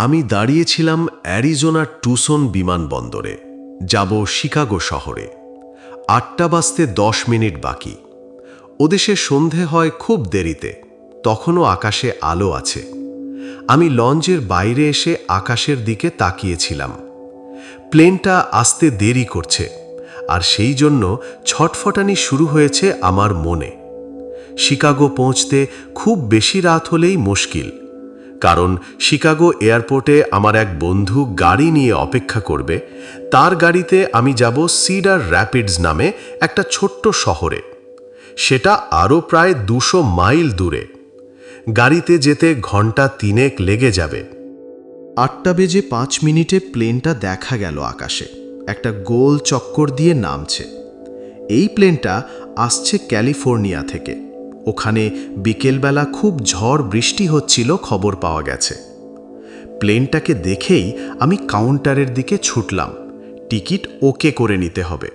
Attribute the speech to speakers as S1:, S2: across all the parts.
S1: আমি দাঁড়িয়েছিলাম Arizona Tucson বিমানবন্দরে। যাব শিকাগো শহরে। আটটা বাজতে দশ মিনিট বাকি। ওদেশে সন্ধে হয় খুব দেরিতে। তখনও আকাশে আলো আছে। আমি লঞ্চের বাইরে এসে আকাশের দিকে তাকিয়েছিলাম। প্লেনটা আসতে দেরি করছে, আর সেই জন্য ছটফটানি শুরু হয়েছে আমার মনে। শিকাগো পৌঁছতে খুব বেশি রাত হলেই মুশকিল। কারণ শিকাগো এয়ারপোর্টে আমার এক বন্ধু গাড়ি নিয়ে অপেক্ষা করবে। তার গাড়িতে আমি যাব সিডার র্যাপিডস নামে একটা ছোট্ট শহরে। সেটা আরও প্রায় দুশো মাইল দূরে। গাড়িতে যেতে ঘণ্টা তিনেক লেগে যাবে।
S2: আটটা বেজে পাঁচ মিনিটে প্লেনটা দেখা গেল আকাশে। একটা গোল চক্কর দিয়ে নামছে। এই প্লেনটা আসছে ক্যালিফোর্নিয়া থেকে। ওখানে বিকেলবেলা খুব ঝড় বৃষ্টি হচ্ছিল খবর পাওয়া গেছে। প্লেনটাকে দেখেই আমি কাউন্টারের দিকে ছুটলাম। টিকিট ওকে করে নিতে হবে।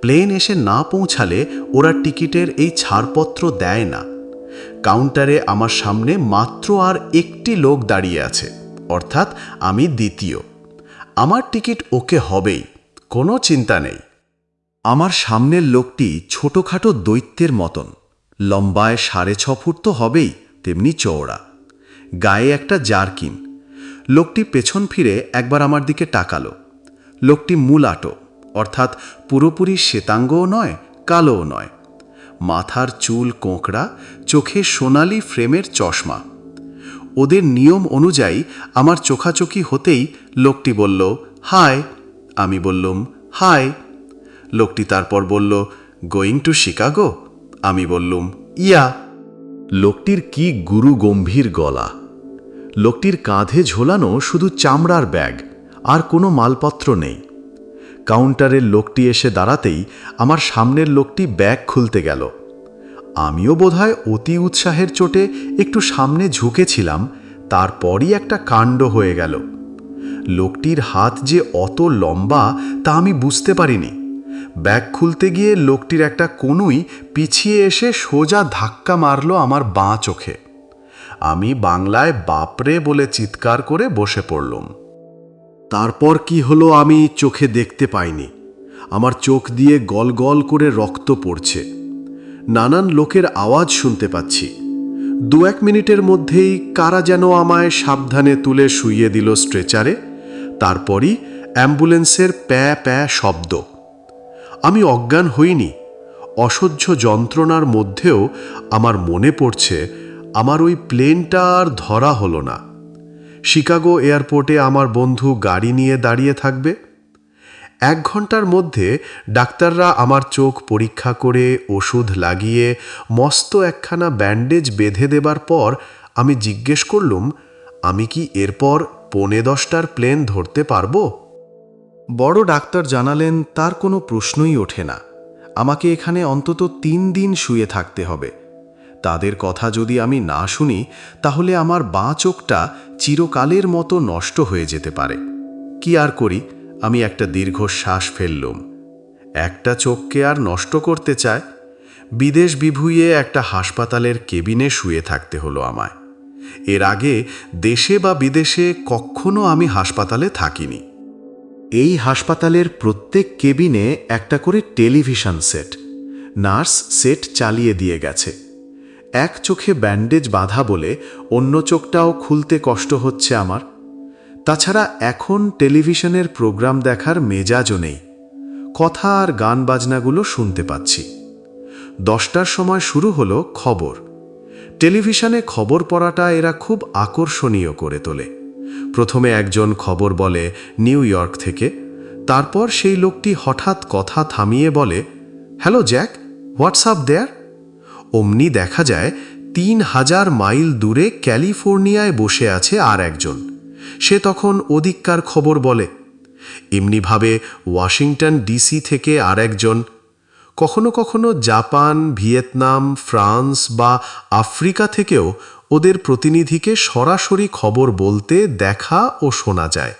S2: প্লেন এসে না পৌঁছালে ওরা টিকিটের এই ছাড়পত্র দেয় না। কাউন্টারে আমার সামনে মাত্র আর একটি লোক দাঁড়িয়ে আছে, অর্থাৎ আমি দ্বিতীয়। আমার টিকিট ওকে হবেই, কোনো চিন্তা নেই। আমার সামনের লোকটি ছোটোখাটো দৈত্যের মতন। লম্বায় সাড়ে ছ ফুট তো হবেই, তেমনি চওড়া। গায়ে একটা জারকিন। লোকটি পেছন ফিরে একবার আমার দিকে টাকালো লোকটি মূলাটো, অর্থাৎ পুরোপুরি শ্বেতাঙ্গও নয়, কালোও নয়। মাথার চুল কোঁকড়া, চোখে সোনালি ফ্রেমের চশমা। ওদের নিয়ম অনুযায়ী আমার চোখাচোখি হতেই লোকটি বলল, হাই। আমি বললুম, হাই। লোকটি তারপর বলল, গোয়িং টু শিকাগো? আমি বললুম, ইয়া, লোকটির কি গুরু গম্ভীর গলা? লোকটির কাঁধে ঝোলানো শুধু চামড়ার ব্যাগ, আর কোনো মালপত্র নেই। কাউন্টারের লোকটি এসে দাঁড়াতেই আমার সামনের লোকটি ব্যাগ খুলতে গেল। আমিও বোধহয় অতি উৎসাহের চোটে একটু সামনে ঝুঁকেছিলাম, তারপরই একটা কাণ্ড হয়ে গেল। লোকটির হাত যে অত লম্বা তা আমি বুঝতে পারিনি। ব্যাগ খুলতে গিয়ে লোকটির একটা কনুই পিছিয়ে এসে সোজা ধাক্কা মারল আমার বাঁ চোখে। আমি বাংলায় বাপরে বলে চিৎকার করে বসে পড়লুম। তারপর কি হলো আমি চোখে দেখতে পাইনি। আমার চোখ দিয়ে গল গল করে রক্ত পড়ছে। নানান লোকের আওয়াজ শুনতে পাচ্ছি। দু এক মিনিটের মধ্যেই কারা যেন আমায় সাবধানে তুলে শুইয়ে দিল স্ট্রেচারে। তারপরই অ্যাম্বুলেন্সের প্যা প্যা শব্দ। আমি অজ্ঞান হইনি। অসহ্য যন্ত্রণার মধ্যেও আমার মনে পড়ছে, আমার ওই প্লেনটা আর ধরা হলো না। শিকাগো এয়ারপোর্টে আমার বন্ধু গাড়ি নিয়ে দাঁড়িয়ে থাকবে। এক ঘণ্টার মধ্যে ডাক্তাররা আমার চোখ পরীক্ষা করে, ওষুধ লাগিয়ে, মস্ত একখানা ব্যান্ডেজ বেঁধে দেবার পর আমি জিজ্ঞেস করলুম, আমি কি এরপর পৌনে দশটার প্লেন ধরতে পারব? বড় ডাক্তার জানালেন, তার কোনো প্রশ্নই ওঠে না। আমাকে এখানে অন্তত তিন দিন শুয়ে থাকতে হবে। তাদের কথা যদি আমি না শুনি, তাহলে আমার বাঁ চোখটা চিরকালের মতো নষ্ট হয়ে যেতে পারে। কি আর করি? আমি একটা দীর্ঘশ্বাস ফেললুম। একটা চোখকে আর নষ্ট করতে চায়? বিদেশ বিভুইয়ে একটা হাসপাতালের কেবিনে শুয়ে থাকতে হলো আমায়। এর আগে দেশে বা বিদেশে কখনো আমি হাসপাতালে থাকিনি। এই হাসপাতালের প্রত্যেক কেবিনে একটা করে টেলিভিশন সেট, নার্স সেট চালিয়ে দিয়ে গেছে। এক চোখে ব্যান্ডেজ বাধা বলে অন্য চোখটাও খুলতে কষ্ট হচ্ছে আমার। তাছাড়া এখন টেলিভিশনের প্রোগ্রাম দেখার মেজাজও নেই। কথা আর গান বাজনাগুলো শুনতে পাচ্ছি। দশটার সময় শুরু হলো খবর। টেলিভিশনে খবর পড়াটা এরা খুব আকর্ষণীয় করে তোলে। প্রথমে একজন খবর বলে নিউ ইয়র্ক থেকে, তারপর সেই লোকটি হঠাৎ কথা থামিয়ে বলে, হ্যালো জ্যাক হোয়াটসঅ্যাপ দেয়ার? অমনি দেখা যায় তিন হাজার মাইল দূরে ক্যালিফোর্নিয়ায় বসে আছে আর একজন। সে তখন ওদিককার খবর বলে, এমনিভাবে ওয়াশিংটন ডিসি থেকে আর একজন, কখনো কখনো জাপান, ভিয়েতনাম, ফ্রান্স বা আফ্রিকা থেকেও ওদের প্রতিনিধিকে সরাসরি খবর বলতে দেখা ও শোনা যায়।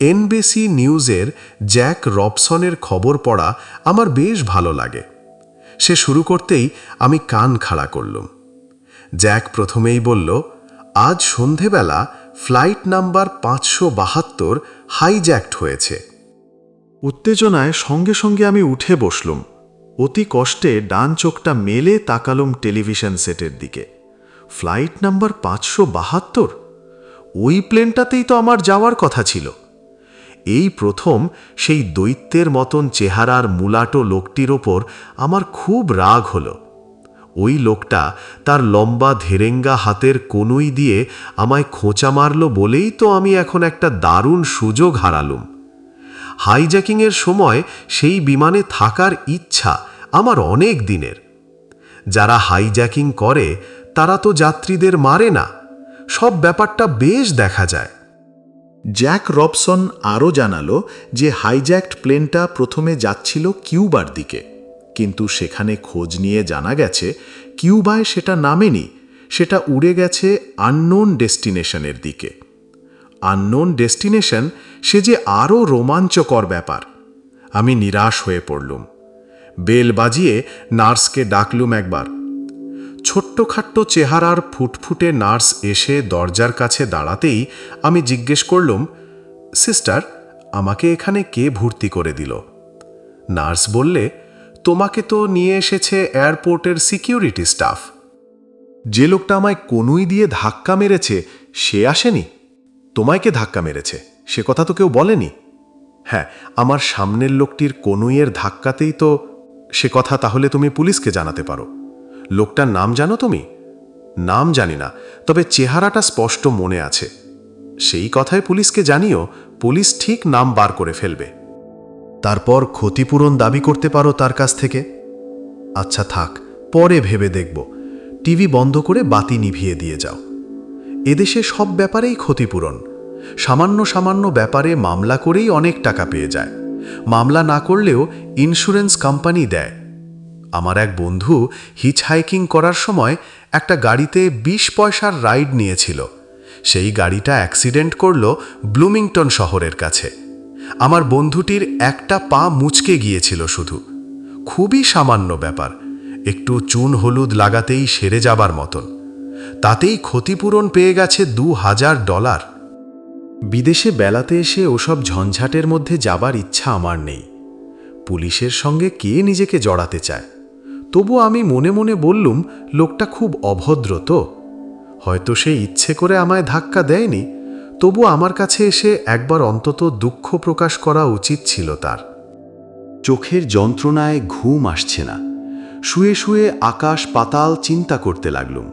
S2: এনবিসি নিউজের জ্যাক রবসনের খবর পড়া আমার বেশ ভালো লাগে। সে শুরু করতেই আমি কান খাড়া করলুম। জ্যাক প্রথমেই বলল, আজ সন্ধেবেলা
S1: ফ্লাইট নাম্বার পাঁচশো বাহাত্তর হাইজ্যাক্ট হয়েছে।
S2: উত্তেজনায় সঙ্গে সঙ্গে আমি উঠে বসলুম। অতি কষ্টে ডান চোখটা মেলে তাকালুম টেলিভিশন সেটের দিকে। ফ্লাইট নাম্বার পাঁচশো বাহাত্তর? ওই প্লেনটাতেই তো আমার যাওয়ার কথা ছিল। এই প্রথম সেই দৈত্যের মতন চেহারার মুলাটো লোকটির ওপর আমার খুব রাগ হলো। ওই লোকটা তার লম্বা ধেরেঙ্গা হাতের কনুই দিয়ে আমায় খোঁচা মারল বলেই তো আমি এখন একটা দারুণ সুযোগ হারালুম। হাইজ্যাকিংয়ের সময় সেই বিমানে থাকার ইচ্ছা আমার অনেক দিনের। যারা হাইজ্যাকিং করে তারা তো যাত্রীদের মারে না। সব ব্যাপারটা বেশ দেখা যায়। জ্যাক রবসন আরও জানালো যে হাইজ্যাক্ট প্লেনটা প্রথমে যাচ্ছিল কিউবার দিকে। কিন্তু সেখানে খোঁজ নিয়ে জানা গেছে, কিউবায় সেটা নামেনি, সেটা উড়ে গেছে আননোন ডেস্টিনেশনের দিকে। আননোন ডেস্টিনেশন, সে যে আরও রোমাঞ্চকর ব্যাপার। আমি নিরাশ হয়ে পড়লুম। বেল বাজিয়ে নার্সকে ডাকলুম একবার। ছোট্টখাট্ট চেহারার ফুটফুটে নার্স এসে দরজার কাছে দাঁড়াতেই আমি জিজ্ঞেস করলুম, সিস্টার, আমাকে এখানে কে ভর্তি করে দিল? নার্স বললে, তোমাকে তো নিয়ে এসেছে এয়ারপোর্টের সিকিউরিটি স্টাফ। যে লোকটা আমায় কনুই দিয়ে ধাক্কা মেরেছে, সে আসেনি? তোমায় কে ধাক্কা মেরেছে? সে কথা তো কেউ বলেনি? হ্যাঁ আমার সামনের লোকটির কনুইয়ের ধাক্কাতেই তো সে কথা, তাহলে তুমি পুলিশকে জানাতে পারো। লোকটার নাম জানো তুমি? নাম জানি না, তবে চেহারাটা স্পষ্ট মনে আছে। সেই কথায় পুলিশকে জানিও, পুলিশ ঠিক নাম বার করে ফেলবে। তারপর ক্ষতিপূরণ দাবি করতে পারো তার কাছ থেকে? আচ্ছা থাক, পরে ভেবে দেখব। টিভি বন্ধ করে বাতি নিভিয়ে দিয়ে যাও। এদেশে সব ব্যাপারেই ক্ষতিপূরণ। সামান্য সামান্য ব্যাপারে মামলা করেই অনেক টাকা পেয়ে যায়। মামলা না করলেও ইন্স্যুরেন্স কোম্পানি দেয়। আমার এক বন্ধু হিচ হাইকিং করার সময় একটা গাড়িতে ২০ পয়সার রাইড নিয়েছিল। সেই গাড়িটা অ্যাক্সিডেন্ট করল ব্লুমিংটন শহরের কাছে। আমার বন্ধুটির একটা পা মুচকে গিয়েছিল শুধু। খুবই সামান্য ব্যাপার, একটু চুন হলুদ লাগাতেই সেরে যাবার মতন। তাতেই ক্ষতিপূরণ পেয়ে গেছে দু হাজার ডলার। বিদেশে বেলাতে এসে ওসব ঝঞ্ঝাটের মধ্যে যাবার ইচ্ছা আমার নেই। পুলিশের সঙ্গে কে নিজেকে জড়াতে চায়? তবু আমি মনে মনে বললুম, লোকটা খুব অভদ্র তো। হয়তো সে ইচ্ছে করে আমায় ধাক্কা দেয়নি, তবু আমার কাছে এসে একবার অন্তত দুঃখ প্রকাশ করা উচিত ছিল তার। চোখের যন্ত্রণায় ঘুম আসছে না। শুয়ে শুয়ে আকাশ পাতাল চিন্তা করতে লাগলুম।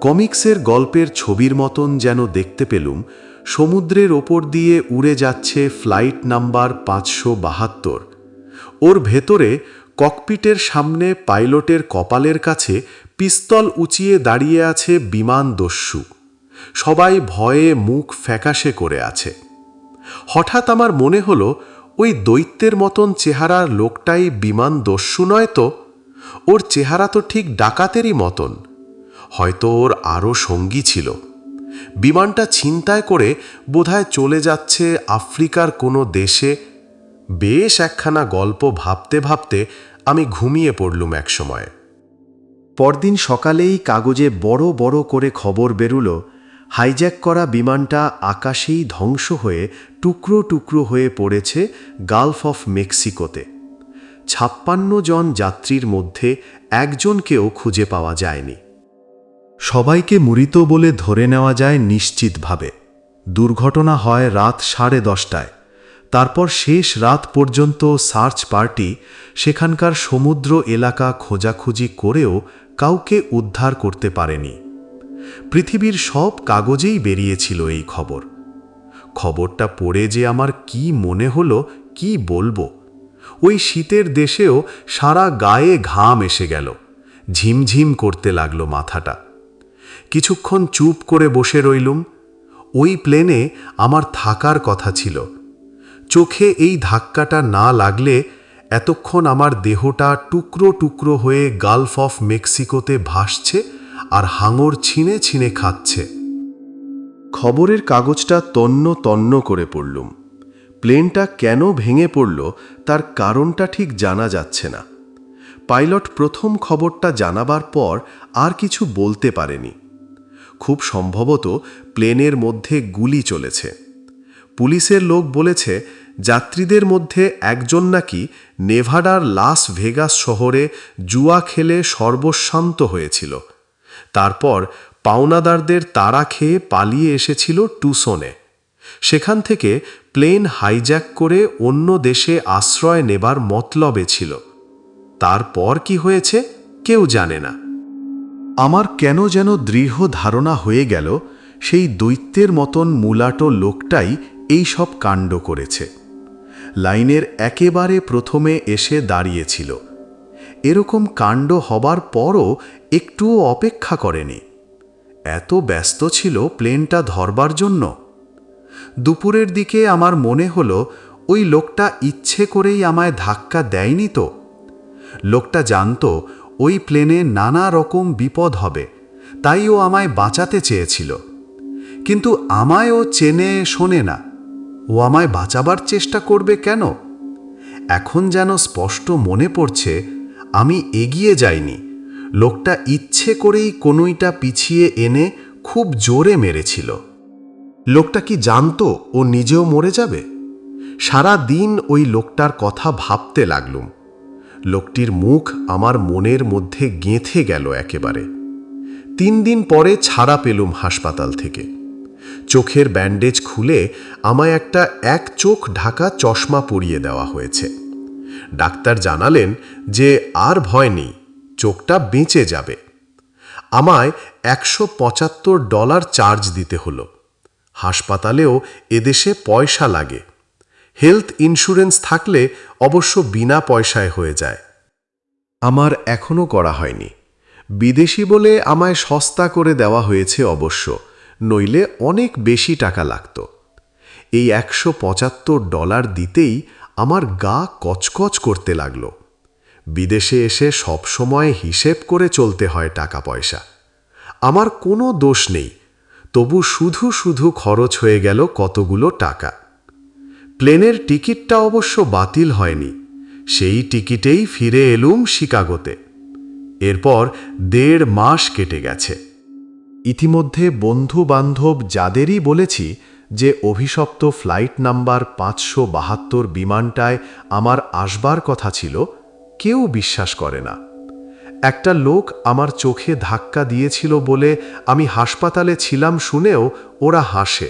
S2: কমিক্সের গল্পের ছবির মতন যেন দেখতে পেলুম, সমুদ্রের ওপর দিয়ে উড়ে যাচ্ছে ফ্লাইট নাম্বার পাঁচশো বাহাত্তর। ওর ভেতরে ককপিটের সামনে পাইলটের কপালের কাছে পিস্তল উঁচিয়ে দাঁড়িয়ে আছে বিমান দস্যু। সবাই ভয়ে মুখ ফ্যাকাশে করে আছে। হঠাৎ আমার মনে হলো, ওই দৈত্যের মতন চেহারার লোকটাই বিমান দস্যু নয় তো? ওর চেহারা তো ঠিক ডাকাতেরই মতন। হয়তো ওর আরও সঙ্গী ছিল। বিমানটা ছিনতায় করে বোধহয় চলে যাচ্ছে আফ্রিকার কোনো দেশে বেশ একখানা গল্প ভাবতে ভাবতে আমি ঘুমিয়ে পড়লুম একসময় পরদিন সকালেই কাগজে বড় বড় করে খবর বেরুল হাইজ্যাক করা বিমানটা আকাশেই ধ্বংস হয়ে টুকরো টুকরো হয়ে পড়েছে গালফ অফ মেক্সিকোতে ছাপ্পান্ন জন যাত্রীর মধ্যে একজনকেও খুঁজে পাওয়া যায়নি। সবাইকে মৃত বলে ধরে নেওয়া যায় নিশ্চিতভাবে। দুর্ঘটনা হয় রাত সাড়ে দশটায়। তারপর শেষ রাত পর্যন্ত সার্চ পার্টি, সেখানকার সমুদ্র এলাকা খোঁজাখুঁজি করেও কাউকে উদ্ধার করতে পারেনি। পৃথিবীর সব কাগজেই বেরিয়েছিল এই খবর। খবরটা পড়ে যে আমার কি মনে হলো, কি বলব? ওই শীতের দেশেও সারা গায়ে ঘাম এসে গেল। ঝিমঝিম করতে লাগল মাথাটা। কিছুক্ষণ চুপ করে বসে রইলুম। ওই প্লেনে আমার থাকার কথা ছিল। চোখে এই ধাক্কাটা না লাগলে এতক্ষণ আমার দেহটা টুকরো টুকরো হয়ে গালফ অফ মেক্সিকোতে ভাসছে আর হাঙর ছিনে ছিনে খাচ্ছে। খবরের কাগজটা তন্ন তন্ন করে পড়লুম। প্লেনটা কেন ভেঙে পড়ল তার কারণটা ঠিক জানা যাচ্ছে না। পাইলট প্রথম খবরটা জানাবার পর আর কিছু বলতে পারেনি।
S1: খুব সম্ভবত প্লেনের মধ্যে গুলি চলেছে। পুলিশের লোক বলেছে যাত্রীদের মধ্যে একজন নাকি নেভাডার লাস ভেগাস শহরে জুয়া খেলে সর্বশান্ত হয়েছিল। তারপর পাওনাদারদের তাড়া খেয়ে পালিয়ে এসেছিল টুসনে। সেখান থেকে প্লেন হাইজ্যাক করে অন্য দেশে আশ্রয় নেবার মতলবে ছিল। তারপর কি হয়েছে কেউ জানে না। আমার কেন যেন দৃঢ় ধারণা হয়ে গেল, সেই দৈত্যের মতন মুলাটো লোকটাই এই সব কাণ্ড করেছে। লাইনের একেবারে প্রথমে এসে দাঁড়িয়েছিল। এরকম কাণ্ড হবার পরও একটুও অপেক্ষা করেনি। এত ব্যস্ত ছিল প্লেনটা ধরবার জন্য। দুপুরের দিকে আমার মনে হলো, ওই লোকটা ইচ্ছে করেই আমায় ধাক্কা দেয়নি তো। লোকটা জানতো, ওই প্লেনে নানা রকম বিপদ হবে, তাই ও আমায় বাঁচাতে চেয়েছিল। কিন্তু আমায়ও চেনে, শোনে না। ও আমায় বাঁচাবার চেষ্টা করবে কেন? এখন যেন স্পষ্ট মনে পড়ছে, আমি এগিয়ে যাইনি। লোকটা ইচ্ছে করেই কোনোইটা পিছিয়ে এনে খুব জোরে মেরেছিল। লোকটা কি জানতো ও নিজেও মরে যাবে? সারা দিন ওই লোকটার কথা ভাবতে লাগলুম। লোকটির মুখ আমার মনের মধ্যে গেঁথে গেল একেবারে। তিন দিন পরে ছাড়া পেলুম হাসপাতাল থেকে। চোখের ব্যান্ডেজ খুলে আমায় একটা এক চোখ ঢাকা চশমা পরিয়ে দেওয়া হয়েছে। ডাক্তার জানালেন যে আর ভয় নেই, চোখটা বেঁচে যাবে। আমায় একশো পঁচাত্তর ডলার চার্জ দিতে হলো। হাসপাতালেও এদেশে পয়সা লাগে। হেলথ ইন্স্যুরেন্স থাকলে অবশ্য বিনা পয়সায় হয়ে যায়। আমার এখনও করা হয়নি। বিদেশি বলে আমায় সস্তা করে দেওয়া হয়েছে অবশ্য। নইলে অনেক বেশি টাকা লাগত। এই একশো পঁচাত্তর ডলার দিতেই আমার গা কচকচ করতে লাগল। বিদেশে এসে সবসময় হিসেব করে চলতে হয় টাকা পয়সা আমার কোনো দোষ নেই, তবু শুধু শুধু খরচ হয়ে গেল কতগুলো টাকা। প্লেনের টিকিটটা অবশ্য বাতিল হয়নি, সেই টিকিটেই ফিরে এলুম শিকাগোতে। এরপর দেড় মাস কেটে গেছে। ইতিমধ্যে বন্ধু বান্ধব যাদেরই বলেছি যে অভিশপ্ত ফ্লাইট নাম্বার পাঁচশো বাহাত্তর বিমানটায় আমার আসবার কথা ছিল, কেউ বিশ্বাস করে না। একটা লোক আমার চোখে ধাক্কা দিয়েছিল বলে আমি হাসপাতালে ছিলাম শুনেও ওরা হাসে।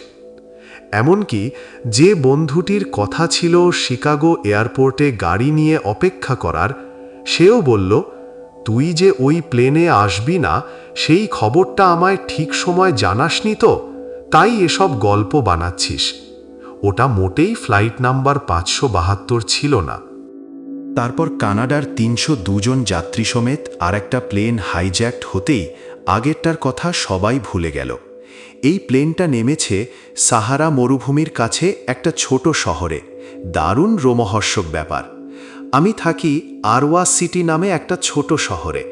S1: এমনকি যে বন্ধুটির কথা ছিল শিকাগো এয়ারপোর্টে গাড়ি নিয়ে অপেক্ষা করার, সেও বলল তুই যে ওই প্লেনে আসবি না, সেই খবরটা আমায় ঠিক সময় জানাসনি তো? তাই এসব গল্প বানাচ্ছিস। ওটা মোটেই ফ্লাইট নাম্বার পাঁচশো বাহাত্তর ছিল না।
S3: তারপর কানাডার তিনশো দুজন যাত্রী সমেত আর একটা প্লেন হাইজ্যাক্ট হতেই আগেরটার কথা সবাই ভুলে গেল। এই প্লেনটা নেমেছে সাহারা মরুভূমির কাছে একটা ছোট শহরে। দারুণ রোমহর্ষক ব্যাপার। আমি থাকি আরওয়া সিটি নামে একটা ছোট শহরে।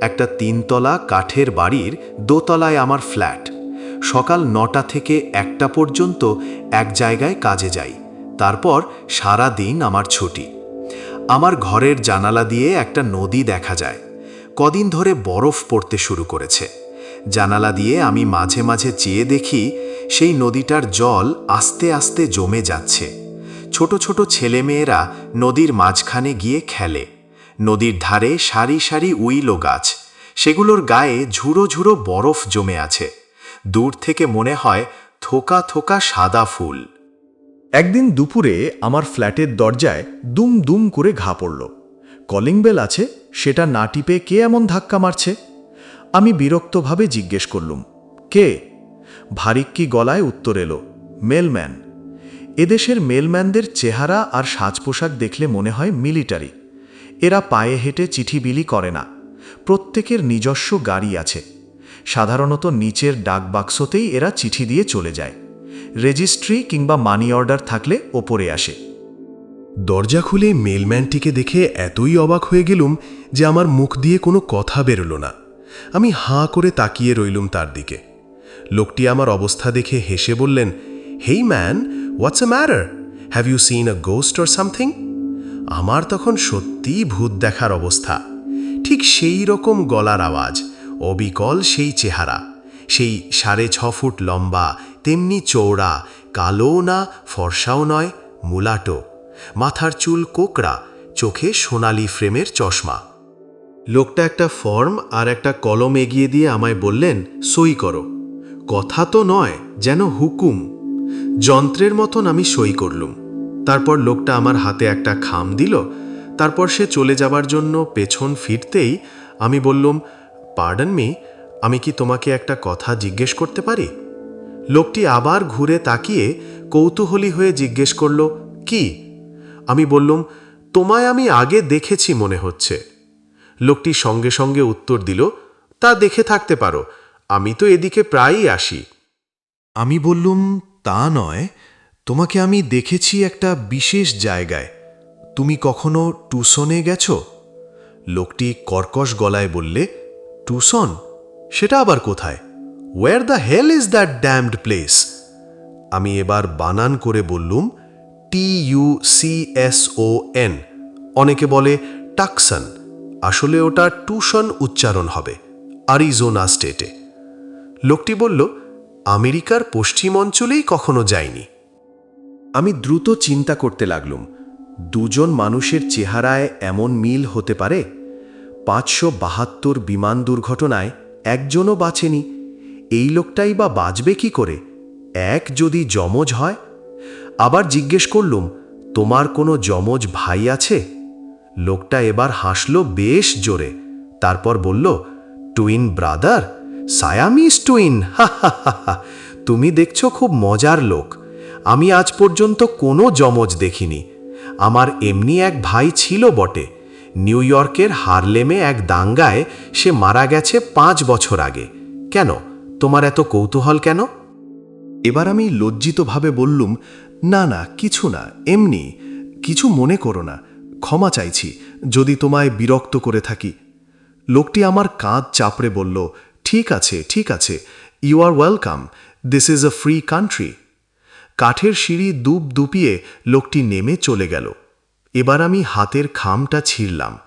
S3: একটা তিনতলা কাঠের বাড়ির দোতলায় আমার ফ্ল্যাট। সকাল নটা থেকে একটা পর্যন্ত এক জায়গায় কাজে যাই। তারপর সারা দিন আমার ছুটি। আমার ঘরের জানালা দিয়ে একটা নদী দেখা যায়। কদিন ধরে বরফ পড়তে শুরু করেছে। জানালা দিয়ে আমি মাঝে মাঝে চেয়ে দেখি সেই নদীটার জল আস্তে আস্তে জমে যাচ্ছে। ছোট ছোট ছেলেমেয়েরা নদীর মাঝখানে গিয়ে খেলে। নদীর ধারে সারি সারি উইলো গাছ। সেগুলোর গায়ে ঝুড়ো ঝুড়ো বরফ জমে আছে। দূর থেকে মনে হয় থোকা থোকা সাদা ফুল।
S2: একদিন দুপুরে আমার ফ্ল্যাটের দরজায় দুম দুম করে ঘা পড়ল। কলিং বেল আছে, সেটা না টিপে কে এমন ধাক্কা মারছে? আমি বিরক্তভাবে জিজ্ঞেস করলুম, কে? ভারিক্কি গলায় উত্তর এলো, মেলম্যান। এদেশের মেলম্যানদের চেহারা আর সাজ পোশাক দেখলে মনে হয় মিলিটারি। এরা পায়ে হেঁটে চিঠি বিলি করে না। প্রত্যেকের নিজস্ব গাড়ি আছে। সাধারণত নিচের ডাক বাক্সতেই এরা চিঠি দিয়ে চলে যায়। রেজিস্ট্রি কিংবা মানি অর্ডার থাকলে ওপরে আসে।
S1: দরজা খুলে মেলম্যানটিকে দেখে এতই অবাক হয়ে গেলুম যে আমার মুখ দিয়ে কোনো কথা বেরোলো না। আমি হাঁ করে তাকিয়ে রইলুম তার দিকে। লোকটি আমার অবস্থা দেখে হেসে বললেন, hey man what's a matter have you seen a ghost or something আমার তখন সত্যিই ভূত দেখার অবস্থা। ঠিক সেই রকম গলার আওয়াজ, অবিকল সেই চেহারা। সেই সাড়ে ছ ফুট লম্বা, তেমনি চৌড়া কালো না, ফর্সাও নয়, মুলাটো। মাথার চুল কোকড়া, চোখে সোনালি ফ্রেমের চশমা। লোকটা একটা ফর্ম আর একটা কলম এগিয়ে দিয়ে আমায় বললেন, সই করো। কথা তো নয়, যেন হুকুম। যন্ত্রের মতন আমি সই করলুম। তারপর লোকটা আমার হাতে একটা খাম দিল। তারপর সে চলে যাবার জন্য পেছন ফিরতেই আমি বললুম, পার্ডন মি, আমি কি তোমাকে একটা কথা জিজ্ঞেস করতে পারি? লোকটি আবার ঘুরে তাকিয়ে কৌতূহলী হয়ে জিজ্ঞেস করল, কি? আমি বললুম, তোমায় আমি আগে দেখেছি মনে হচ্ছে। লোকটি সঙ্গে সঙ্গে উত্তর দিল, তা দেখে থাকতে পারো, আমি তো এদিকে প্রায়ই আসি।
S2: আমি বললুম তা নয়, তোমাকে আমি দেখেছি একটা বিশেষ জায়গায়। তুমি কখনো টুসনে গেছ? লোকটি কর্কশ গলায় বললে,
S1: টুসন, সেটা আবার কোথায়? Where the hell is that damned place আমি এবার বানান করে বললুম T U C S O N অনেকে বলে টাকসন। আসলে ওটা টুসন উচ্চারণ হবে, আরিজোনা স্টেটে। লোকটি বলল আমেরিকার পশ্চিম অঞ্চলেই কখনো যায়নি
S2: আমি দ্রুত চিন্তা করতে লাগলুম, দুজন মানুষের চেহারায় এমন মিল হতে পারে? পাঁচশো বাহাত্তর বিমান দুর্ঘটনায় একজনও বাঁচেনি, এই লোকটাই বা বাঁচবে কি করে? এক যদি যমজ হয়? আবার জিজ্ঞেস করলুম, তোমার কোনো যমজ ভাই আছে? লোকটা এবার হাসল বেশ জোরে, তারপর বলল, টুইন ব্রাদার? সায়ামিস টুইন তুমি দেখছ খুব মজার লোক। আমি আজ পর্যন্ত কোনো যমজ দেখিনি। আমার এমনি এক ভাই ছিল বটে। নিউ ইয়র্কের হারলেমে এক দাঙ্গায় সে মারা গেছে পাঁচ বছর আগে। কেন? তোমার এত কৌতূহল কেন? এবার আমি লজ্জিতভাবে বললুম, না না, কিছু না, এমনি। কিছু মনে করো না। ক্ষমা চাইছি, যদি তোমায় বিরক্ত করে থাকি। লোকটি আমার কাঁধ চাপড়ে বলল ঠিক আছে ঠিক আছে you are welcome this is a free country কাঠের সিঁড়ি দুপ দুপিয়ে লোকটি নেমে চলে গেল। এবার আমি হাতের খামটা ছিঁড়লাম।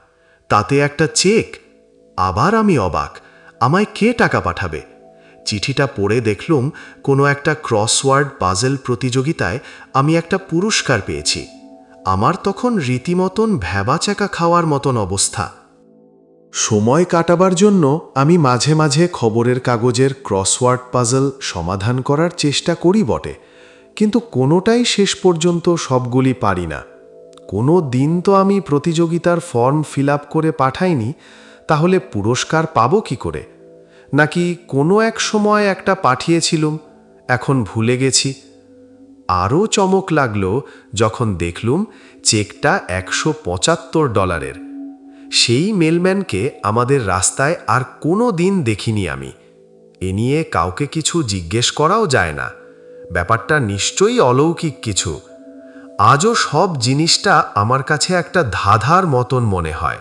S2: তাতে একটা চেক। আবার আমি অবাক, আমায় কে টাকা পাঠাবে? চিঠিটা পড়ে দেখলুম কোনো একটা ক্রসওয়ার্ড পাজেল প্রতিযোগিতায় আমি একটা পুরস্কার পেয়েছি। আমার তখন রীতিমতন ভ্যাবাচাকা খাওয়ার মতন অবস্থা। সময় কাটাবার জন্য আমি মাঝে মাঝে খবরের কাগজের ক্রসওয়ার্ড পাজল সমাধান করার চেষ্টা করি বটে, কিন্তু কোনোটাই শেষ পর্যন্ত সবগুলি পারি না। কোনো দিন তো আমি প্রতিযোগিতার ফর্ম ফিল করে পাঠাইনি, তাহলে পুরস্কার পাব কি করে? নাকি কোনো এক সময় একটা পাঠিয়েছিলুম, এখন ভুলে গেছি। আরও চমক লাগল যখন দেখলুম চেকটা একশো পঁচাত্তর ডলারের সেই মেলম্যানকে আমাদের রাস্তায় আর কোনো দিন দেখিনি আমি। এ নিয়ে কাউকে কিছু জিজ্ঞেস করাও যায় না। ব্যাপারটা নিশ্চয়ই অলৌকিক কিছু। আজও সব জিনিসটা আমার কাছে একটা ধাঁধার মতন মনে হয়।